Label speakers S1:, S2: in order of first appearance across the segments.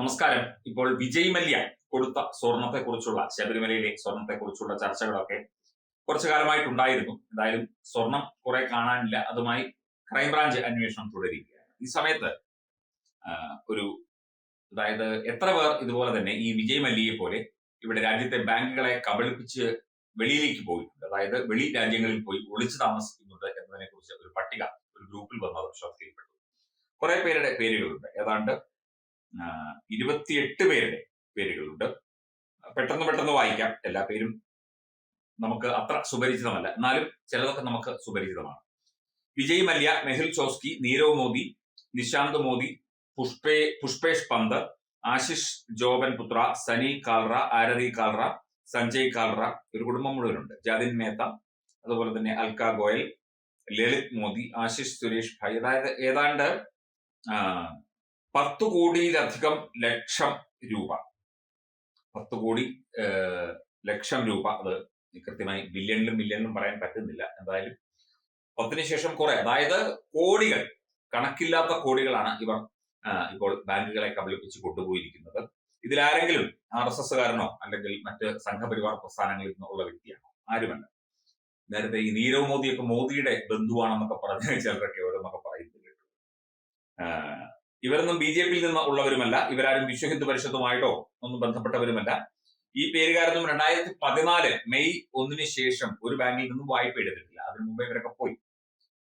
S1: നമസ്കാരം. ഇപ്പോൾ വിജയ് മല്യ കൊടുത്ത സ്വർണത്തെ കുറിച്ചുള്ള ശബരിമലയിലെ സ്വർണത്തെ കുറിച്ചുള്ള ചർച്ചകളൊക്കെ കുറച്ചു കാലമായിട്ടുണ്ടായിരുന്നു എന്തായാലും സ്വർണം കുറെ കാണാനില്ല. അതുമായി ക്രൈംബ്രാഞ്ച് അന്വേഷണം തുടരുകയാണ്. ഈ സമയത്ത് ഒരു അതായത് എത്ര പേർ ഇതുപോലെ തന്നെ ഈ വിജയ് മല്യയെ പോലെ ഇവിടെ രാജ്യത്തെ ബാങ്കുകളെ കബളിപ്പിച്ച് വെളിയിലേക്ക് പോയിട്ടുണ്ട്. അതായത് വെളി രാജ്യങ്ങളിൽ പോയി ഒളിച്ചു താമസിക്കുന്നുണ്ട് എന്നതിനെ കുറിച്ച് ഒരു പട്ടിക ഒരു ഗ്രൂപ്പിൽ വന്നത് ശ്രദ്ധയിൽപ്പെട്ടു. കുറെ പേരുടെ പേരുകളുണ്ട്. ഏതാണ്ട് ഇരുപത്തിയെട്ട് പേരുടെ പേരുകളുണ്ട്. പെട്ടെന്ന് പെട്ടെന്ന് വായിക്കാം. എല്ലാ പേരും നമുക്ക് അത്ര സുപരിചിതമല്ല. എന്നാലും ചിലതൊക്കെ നമുക്ക് സുപരിചിതമാണ്. വിജയ് മല്യ മെഹുൽ ചോസ്കി നീരവ് മോദി നിശാന്ത് മോദി പുഷ്പേ പുഷ്പേഷ് പന്ത് ആശിഷ് ജോബൻ പുത്ര സനി കാൽറ ആരതി കാൽറ സഞ്ജയ് കാൽറ ഒരു കുടുംബം മുഴുവനുണ്ട്. ജാതിൻ മേത്ത അതുപോലെ തന്നെ അൽക്ക ഗോയൽ ലളിത് മോദി ആശിഷ് സുരേഷ് ഭായ്. അതായത് ഏതാണ്ട് പത്ത് കോടിയിലധികം ലക്ഷം രൂപ. പത്തു കോടി ലക്ഷം രൂപ. അത് കൃത്യമായി ബില്യണിലും മില്യണിലും പറയാൻ പറ്റുന്നില്ല. എന്തായാലും പത്തിന് ശേഷം കുറെ അതായത് കോടികൾ കണക്കില്ലാത്ത കോടികളാണ് ഇവർ ഇപ്പോൾ ബാങ്കുകളെ കബളിപ്പിച്ച് കൊണ്ടുപോയിരിക്കുന്നത്. ഇതിലാരെങ്കിലും ആർ എസ് എസ്സുകാരനോ അല്ലെങ്കിൽ മറ്റ് സംഘപരിവാർ പ്രസ്ഥാനങ്ങളിൽ നിന്നുള്ള വ്യക്തിയാണോ? ആരുമല്ല. നേരത്തെ ഈ നീരവ് മോദിയൊക്കെ മോദിയുടെ ബന്ധുവാണെന്നൊക്കെ പറഞ്ഞ ചിലരൊക്കെ ഓരോന്നൊക്കെ പറയുന്നത് കേട്ടു. ഇവരൊന്നും ബി ജെ പിയിൽ നിന്ന് ഉള്ളവരുമല്ല. ഇവരാരും വിശ്വ ഹിന്ദു പരിഷത്തുമായിട്ടോ ഒന്നും ബന്ധപ്പെട്ടവരുമല്ല. ഈ പേരുകാരൊന്നും രണ്ടായിരത്തി പതിനാല് മെയ് ഒന്നിന് ശേഷം ഒരു ബാങ്കിൽ നിന്നും വായ്പ എടുത്തിട്ടില്ല. അതിനു മുമ്പേ ഇവരൊക്കെ പോയി.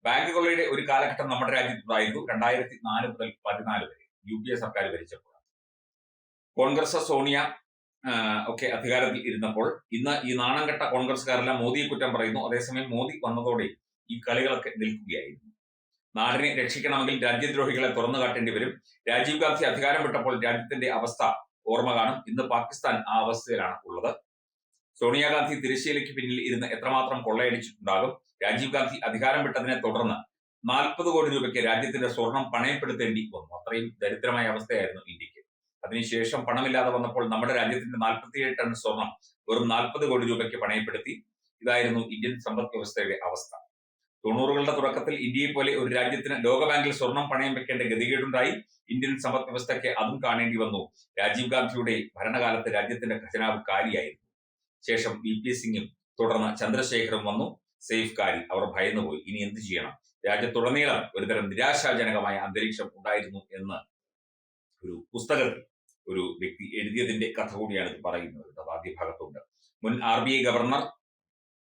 S1: ബാങ്ക് കൊള്ളയുടെ ഒരു കാലഘട്ടം നമ്മുടെ രാജ്യത്തുണ്ടായിരുന്നു. രണ്ടായിരത്തി നാല് മുതൽ പതിനാല് വരെ യു പി എ സർക്കാർ ഭരിച്ചപ്പോൾ. കോൺഗ്രസ് സോണിയ ഒക്കെ അധികാരത്തിൽ ഇരുന്നപ്പോൾ ഇന്ന് ഈ നാണം കെട്ട കോൺഗ്രസ്സുകാരെല്ലാം മോദിയെ കുറ്റം പറയുന്നു. അതേസമയം മോദി വന്നതോടെ ഈ കളികളൊക്കെ നിൽക്കുകയായിരുന്നു. നാടിനെ രക്ഷിക്കണമെങ്കിൽ രാജ്യദ്രോഹികളെ തുറന്നു കാട്ടേണ്ടി വരും. രാജീവ് ഗാന്ധി അധികാരം വിട്ടപ്പോൾ രാജ്യത്തിന്റെ അവസ്ഥ ഓർമ്മ കാണും. ഇന്ന് പാകിസ്ഥാൻ ആ അവസ്ഥയിലാണ് ഉള്ളത്. സോണിയാഗാന്ധി തിരശ്ശീലയ്ക്ക് പിന്നിൽ ഇരുന്ന് എത്രമാത്രം കൊള്ളയടിച്ചിട്ടുണ്ടാകും? രാജീവ് ഗാന്ധി അധികാരം വിട്ടതിനെ തുടർന്ന് നാൽപ്പത് കോടി രൂപയ്ക്ക് രാജ്യത്തിന്റെ സ്വർണം പണയപ്പെടുത്തേണ്ടി വന്നു. അത്രയും ദരിദ്രമായ അവസ്ഥയായിരുന്നു ഇന്ത്യയ്ക്ക് അതിനുശേഷം പണമില്ലാതെ വന്നപ്പോൾ നമ്മുടെ രാജ്യത്തിന്റെ നാൽപ്പത്തിയേഴ് ടൺ സ്വർണം വെറും നാൽപ്പത് കോടി രൂപയ്ക്ക് പണയപ്പെടുത്തി. ഇതായിരുന്നു ഇന്ത്യൻ സമ്പദ് വ്യവസ്ഥയുടെ അവസ്ഥ. തൊണ്ണൂറുകളുടെ തുടക്കത്തിൽ ഇന്ത്യയെ പോലെ ഒരു രാജ്യത്തിന് ലോകബാങ്കിൽ സ്വർണം പണയം വെക്കേണ്ട ഗതികേടുണ്ടായി. ഇന്ത്യൻ സമ്പദ് വ്യവസ്ഥയ്ക്ക് അതും കാണേണ്ടി വന്നു. രാജീവ് ഗാന്ധിയുടെ ഭരണകാലത്ത് രാജ്യത്തിന്റെ ഖജനാവ് കാലിയായിരുന്നു. ശേഷം വി പി സിംഗും തുടർന്ന് ചന്ദ്രശേഖറും വന്നു. സേഫ് കാരി അവർ ഭയന്നുപോയി. ഇനി എന്ത് ചെയ്യണം? രാജ്യത്തുടനീളം ഒരുതരം നിരാശാജനകമായ അന്തരീക്ഷം ഉണ്ടായിരുന്നു എന്ന് ഒരു പുസ്തകത്തിൽ ഒരു വ്യക്തി എഴുതിയതിന്റെ കഥ കൂടിയാണ് ഇത് പറയുന്നത്. അത് ആദ്യ ഭാഗത്തുണ്ട്. മുൻ R B I governor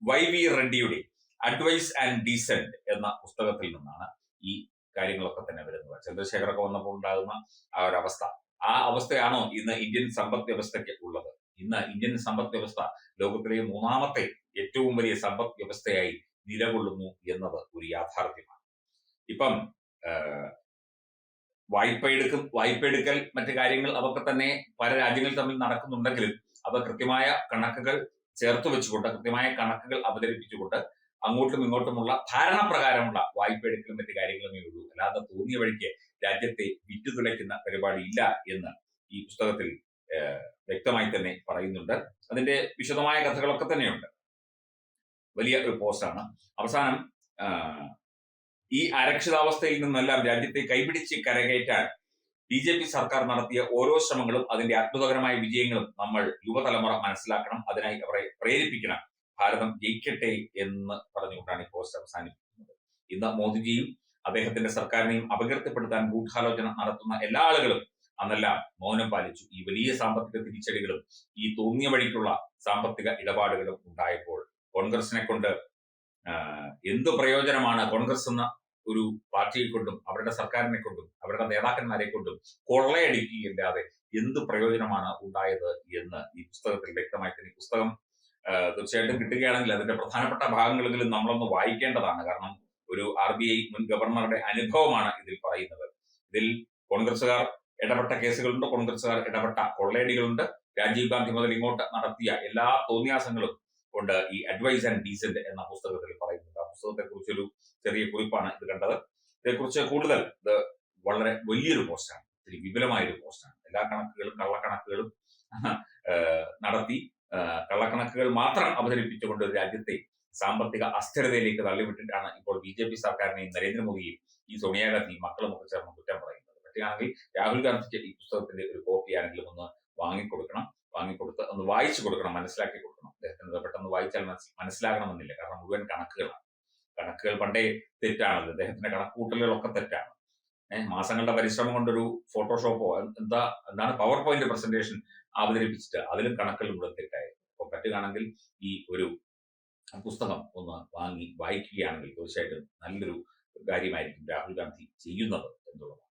S1: Y V റെഡ്ഡിയുടെ advice and dissent എന്ന പുസ്തകത്തിൽ നിന്നാണ് ഈ കാര്യങ്ങളൊക്കെ തന്നെ വരുന്നത്. ചന്ദ്രശേഖരൊക്കെ വന്നപ്പോൾ ഉണ്ടാകുന്ന ആ ഒരു അവസ്ഥ. ആ അവസ്ഥയാണോ ഇന്ന് ഇന്ത്യൻ സമ്പദ് വ്യവസ്ഥയ്ക്ക് ഉള്ളത്? ഇന്ന് ഇന്ത്യൻ സമ്പദ് വ്യവസ്ഥ ലോകത്തിലെ മൂന്നാമത്തെ ഏറ്റവും വലിയ സമ്പദ് വ്യവസ്ഥയായി നിലകൊള്ളുന്നു എന്നത് ഒരു യാഥാർത്ഥ്യമാണ്. ഇപ്പം വായ്പ എടുക്കൽ മറ്റു കാര്യങ്ങൾ അതൊക്കെ തന്നെ പല രാജ്യങ്ങൾ തമ്മിൽ നടക്കുന്നുണ്ടെങ്കിലും അവ കൃത്യമായ കണക്കുകൾ ചേർത്ത് വെച്ചുകൊണ്ട് കൃത്യമായ കണക്കുകൾ അവതരിപ്പിച്ചുകൊണ്ട് അങ്ങോട്ടും ഇങ്ങോട്ടുമുള്ള ധാരണ പ്രകാരമുള്ള വായ്പ എടുക്കലും മറ്റു കാര്യങ്ങളുമേ ഉള്ളൂ. അല്ലാതെ തോന്നിയ വഴിക്ക് രാജ്യത്തെ വിറ്റുതുലയ്ക്കുന്ന പരിപാടി ഇല്ല എന്ന് ഈ പുസ്തകത്തിൽ വ്യക്തമായി തന്നെ പറയുന്നുണ്ട്. അതിന്റെ വിശദമായ കഥകളൊക്കെ തന്നെയുണ്ട്. വലിയ ഒരു പോസ്റ്റാണ് അവസാനം ഈ അരക്ഷിതാവസ്ഥയിൽ നിന്നെല്ലാം രാജ്യത്തെ കൈപിടിച്ച് കരകയറ്റാൻ ബി ജെ പി സർക്കാർ നടത്തിയ ഓരോ ശ്രമങ്ങളും അതിന്റെ അത്ഭുതകരമായ വിജയങ്ങളും നമ്മൾ യുവതലമുറ മനസ്സിലാക്കണം. അതിനായി അവരെ പ്രേരിപ്പിക്കണം. ഭാരതം ജയിക്കട്ടെ എന്ന് പറഞ്ഞുകൊണ്ടാണ് ഈ പോസ്റ്റ് അവസാനിപ്പിക്കുന്നത്. ഇന്ന് മോദിജിയും അദ്ദേഹത്തിന്റെ സർക്കാരിനെയും അപകീർത്തിപ്പെടുത്താൻ ഗൂഢാലോചന നടത്തുന്ന എല്ലാ ആളുകളും അന്നെല്ലാം മൗനം പാലിച്ചു. ഈ വലിയ സാമ്പത്തിക തിരിച്ചടികളും ഈ തോന്നിയ വഴിക്കുള്ള സാമ്പത്തിക ഇടപാടുകളും ഉണ്ടായപ്പോൾ കോൺഗ്രസിനെ കൊണ്ട് എന്ത് പ്രയോജനമാണ് കോൺഗ്രസ് എന്ന ഒരു പാർട്ടിയെ കൊണ്ടും അവരുടെ സർക്കാരിനെ കൊണ്ടും അവരുടെ നേതാക്കന്മാരെ കൊണ്ടും കൊള്ളയടിക്കുകയില്ലാതെ എന്ത് പ്രയോജനമാണ് ഉണ്ടായത് എന്ന് ഈ പുസ്തകത്തിൽ വ്യക്തമായി തന്നെ പുസ്തകം തീർച്ചയായിട്ടും കിട്ടുകയാണെങ്കിൽ അതിന്റെ പ്രധാനപ്പെട്ട ഭാഗങ്ങളെങ്കിലും നമ്മളൊന്ന് വായിക്കേണ്ടതാണ്. കാരണം ഒരു ആർ ബി ഐ മുൻ ഗവർണറുടെ അനുഭവമാണ് ഇതിൽ പറയുന്നത്. ഇതിൽ കോൺഗ്രസുകാർ ഇടപെട്ട കേസുകളുണ്ട് കോൺഗ്രസുകാർ ഇടപെട്ട കൊള്ളേടികളുണ്ട് രാജീവ് ഗാന്ധി മുതൽ ഇങ്ങോട്ട് നടത്തിയ എല്ലാ തോന്നിയാസങ്ങളും ഉണ്ട് ഈ അഡ്വൈസ് ആൻഡ് ഡീസന്റ് എന്ന പുസ്തകത്തിൽ പറയുന്നുണ്ട്. ആ പുസ്തകത്തെ കുറിച്ചൊരു ചെറിയ കുറിപ്പാണ് ഇത് കണ്ടത്. ഇതേക്കുറിച്ച് കൂടുതൽ ഇത് വളരെ വലിയൊരു പോസ്റ്റാണ്. ഇത്തിരി വിപുലമായൊരു പോസ്റ്റാണ്. എല്ലാ കണക്കുകളും കള്ളക്കണക്കുകളും നടത്തി കള്ളക്കണക്കുകൾ മാത്രം അവതരിപ്പിച്ചുകൊണ്ട് ഒരു രാജ്യത്തെ സാമ്പത്തിക അസ്ഥിരതയിലേക്ക് തള്ളിവിട്ടിട്ടാണ് ഇപ്പോൾ ബി ജെ പി സർക്കാരിനെയും നരേന്ദ്രമോദിയെയും ഈ സോണിയാഗാന്ധിയും മുഖം ചേർന്ന് കുറ്റം പറയുന്നത്. പറ്റുകയാണെങ്കിൽ രാഹുൽ ഗാന്ധിക്ക് ഈ പുസ്തകത്തിന്റെ ഒരു കോപ്പി ആണെങ്കിലും ഒന്ന് വാങ്ങിക്കൊടുക്കണം വാങ്ങിക്കൊടുത്ത് ഒന്ന് വായിച്ചു കൊടുക്കണം മനസ്സിലാക്കി കൊടുക്കണം. അദ്ദേഹത്തിന് പെട്ടെന്ന് വായിച്ചാൽ മനസ്സിലാകണമെന്നില്ല. കാരണം മുഴുവൻ കണക്കുകളാണ്. കണക്കുകൾ പണ്ടേ തെറ്റാണല്ലോ. അദ്ദേഹത്തിന്റെ കണക്കുകൂട്ടലുകളൊക്കെ തെറ്റാണ്. മാസങ്ങളുടെ പരിശ്രമം കൊണ്ടൊരു ഫോട്ടോഷോപ്പോ എന്താ എന്താണ് പവർ പോയിന്റ് പ്രസന്റേഷൻ അവതരിപ്പിച്ചിട്ട് അതിലും കണക്കിൽ ഇവിടെ തെറ്റായിരുന്നു അപ്പൊ പറ്റുകയാണെങ്കിൽ ഈ ഒരു പുസ്തകം ഒന്ന് വാങ്ങി വായിക്കുകയാണെങ്കിൽ തീർച്ചയായിട്ടും നല്ലൊരു കാര്യമായിരിക്കും രാഹുൽ ഗാന്ധി ചെയ്യുന്നത് എന്നുള്ളത്